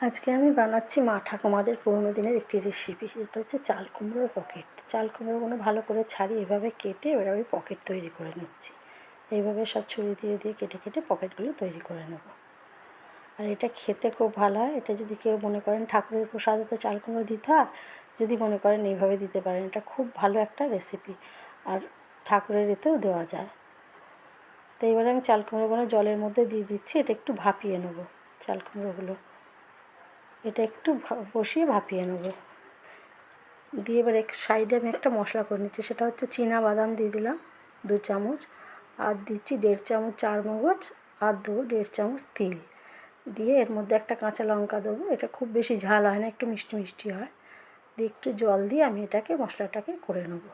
আজকে আমি বানাচ্ছি মা ঠাকুমাদের পুরোনো দিনের একটি রেসিপি এটা হচ্ছে চাল কুমড়োর পকেট চাল কুমড়োগুলো ভালো করে ছাড়িয়ে এভাবে কেটে এবার আমি পকেট তৈরি করে নিচ্ছি। এইভাবে সব ছুরি দিয়ে দিয়ে কেটে কেটে পকেটগুলো তৈরি করে নেব। আর এটা খেতে খুব ভালো হয়। এটা যদি কেউ মনে করেন ঠাকুরের প্রসাদে তো চাল কুমড়ো দিতে হয়, যদি মনে করেন এইভাবে দিতে পারেন। এটা খুব ভালো একটা রেসিপি আর ঠাকুরের এতেও দেওয়া যায়। তো এবারে আমি চাল কুমড়োগুলো জলের মধ্যে দিয়ে দিচ্ছি। এটা একটু ভাপিয়ে নেব চাল কুমড়োগুলো। এটা একটু বসিয়ে ভাপিয়ে নেব। দিয়ে এবার এক, সাইডে আমি একটা মশলা করে নিচ্ছি, সেটা হচ্ছে চীনা বাদাম দিয়ে দিলাম দু চামচ, আর দিচ্ছি দেড় চামচ চার মগজ, আর দেবো দেড় চামচ তিল। দিয়ে এর মধ্যে একটা কাঁচা লঙ্কা দেবো, এটা খুব বেশি ঝাল হয় না, একটু মিষ্টি মিষ্টি হয়। দিয়ে একটু জল দিয়ে আমি এটাকে, মশলাটাকে করে নেব।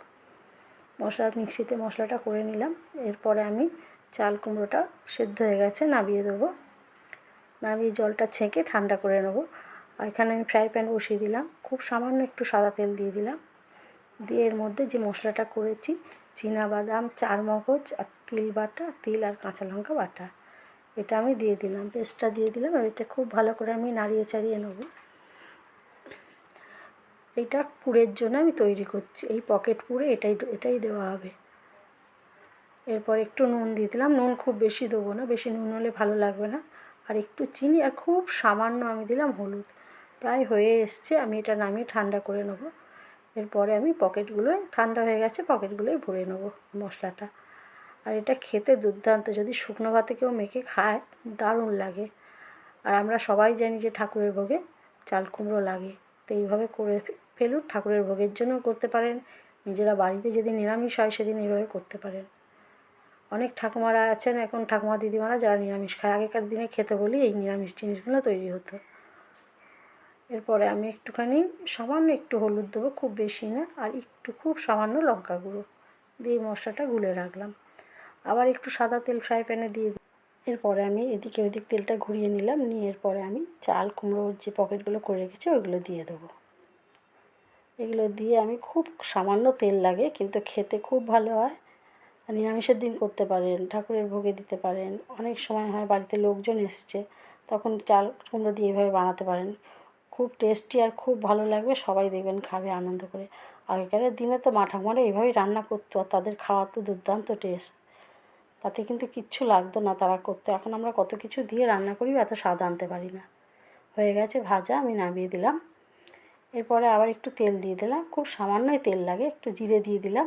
মশলা, মিক্সিতে মশলাটা করে নিলাম, এরপরে আমি চাল কুমড়োটা সেদ্ধ হয়ে গেছে নামিয়ে দেবো। নামিয়ে জলটা ছেঁকে ঠান্ডা করে নেব। এখানে আমি ফ্রাই প্যান বসিয়ে দিলাম। খুব সামান্য একটু সাদা তেল দিয়ে দিলাম। দিয়ে এর মধ্যে যে মশলাটা করেছি বাদাম চার মগজ আর তিল বাটা, তিল আর কাঁচা লঙ্কা বাটা। এটা আমি দিয়ে দিলাম পেস্টটা দিয়ে দিলাম, আর এটা খুব ভালো করে আমি নাড়িয়ে চাড়িয়ে নেব। এটা পুরের জন্য আমি তৈরি করছি, এই পকেট পুরে এটাই এটাই দেওয়া হবে। এরপর একটু নুন দিয়ে দিলাম। নুন খুব বেশি দেবো না, বেশি নুন হলে ভালো লাগবে না। আর একটু চিনি, আর খুব সামান্য আমি দিলাম হলুদ। প্রায় হয়ে এসছে, আমি এটা নামিয়ে ঠান্ডা করে নেব। এরপরে আমি পকেটগুলোয় ঠান্ডা হয়ে গেছে পকেটগুলোয় ভরে নেব মশলাটা। আর এটা খেতে দুর্দান্ত, যদি শুকনো ভাতে কেউ মেখে খায়, দারুণ লাগে। আর আমরা সবাই জানি যে ঠাকুরের ভোগে চাল কুমড়ো লাগে, তো এইভাবে করে ফেলুন, ঠাকুরের ভোগের জন্যও করতে পারেন। নিজেরা বাড়িতে যেদিন নিরামিষ হয়, সেদিন এইভাবে করতে পারেন। অনেক ঠাকুমারা আছেন, এখন ঠাকুমা দিদিমারা যারা নিরামিষ খায়, আগেকার দিনে খেতে বলি এই নিরামিষ জিনিসগুলো তৈরি হতো। এরপরে আমি একটুখানি সামান্য একটু হলুদ দেবো, খুব বেশি না, আর একটু খুব সামান্য লঙ্কা গুঁড়ো দিয়ে মশলাটা গুলে রাখলাম। আবার একটু সাদা তেল ফ্রাই প্যানে দিয়ে এরপরে আমি এদিকে ওইদিক তেলটা ঘুরিয়ে নিলাম, নিয়ে এরপরে আমি চাল, কুমড়োর যে পকেটগুলো করে রেখেছি ওইগুলো দিয়ে দেবো। এগুলো দিয়ে আমি খুব সামান্য তেল লাগে, কিন্তু খেতে খুব ভালো হয়। নিরামিষের দিন করতে পারেন, ঠাকুরের ভোগে দিতে পারেন, অনেক সময় হয় বাড়িতে লোকজন এসছে, তখন চাল, কুমড়ো দিয়ে এভাবে বানাতে পারেন। খুব টেস্টি আর খুব ভালো লাগবে, সবাই দেখবেন খাবে আনন্দ করে। আগেকারের দিনে তো মা ঠাকুমারা এইভাবেই রান্না করতো আর তাদের খাওয়ার তো দুর্দান্ত টেস্ট তাতে কিন্তু কিচ্ছু লাগতো না তারা করতো। এখন আমরা কত কিছু দিয়ে রান্না করি, এত স্বাদ আনতে পারি না। হয়ে গেছে ভাজা, আমি নামিয়ে দিলাম। এরপরে আবার একটু তেল দিয়ে দিলাম। খুব সামান্যই তেল লাগে, একটু জিরে দিয়ে দিলাম।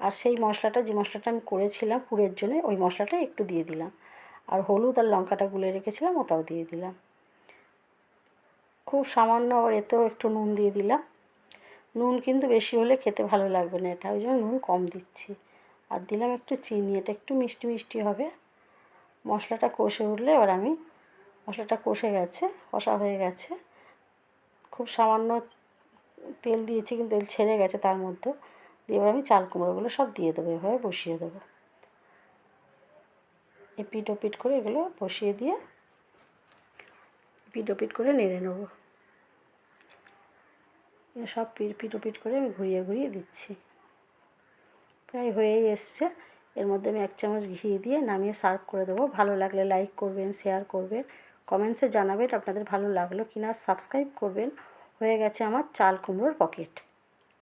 আর সেই মশলাটা, যে মশলাটা আমি করেছিলাম পুরের জন্য, ওই মশলাটা একটু দিয়ে দিলাম। আর হলুদ আর লঙ্কাটা গুলে রেখেছিলাম, ওটাও দিয়ে দিলাম। খুব সামান্য আবার এতেও একটু নুন দিয়ে দিলাম। নুন কিন্তু বেশি হলে খেতে ভালো লাগবে না এটা, ওই জন্য নুন কম দিচ্ছি। আর দিলাম একটু চিনি, এটা একটু মিষ্টি মিষ্টি হবে। মশলাটা কষে উঠলে এবার আমি, মশলাটা কষে গেছে, কষা হয়ে গেছে। খুব সামান্য তেল দিয়েছি কিন্তু তেল ছেড়ে গেছে তার মধ্যে। দিয়ে এবার আমি চাল কুমড়োগুলো সব দিয়ে দেবো, এভাবে বসিয়ে দেবো। এপিট ওপিট করে এগুলো বসিয়ে দিয়ে পিট ওপিট করে নেড়ে নেব। সব পিট ওপিট করে আমি ঘুরিয়ে ঘুরিয়ে দিচ্ছি। প্রায় হয়েই এসছে। এর মধ্যে আমি এক চামচ ঘি দিয়ে নামিয়ে সার্ভ করে দেবো। ভালো লাগলে লাইক করবেন, শেয়ার করবেন, কমেন্টসে জানাবেন আপনাদের ভালো লাগল কি না সাবস্ক্রাইব করবেন। হয়ে গেছে আমার চাল কুমড়োর পকেট।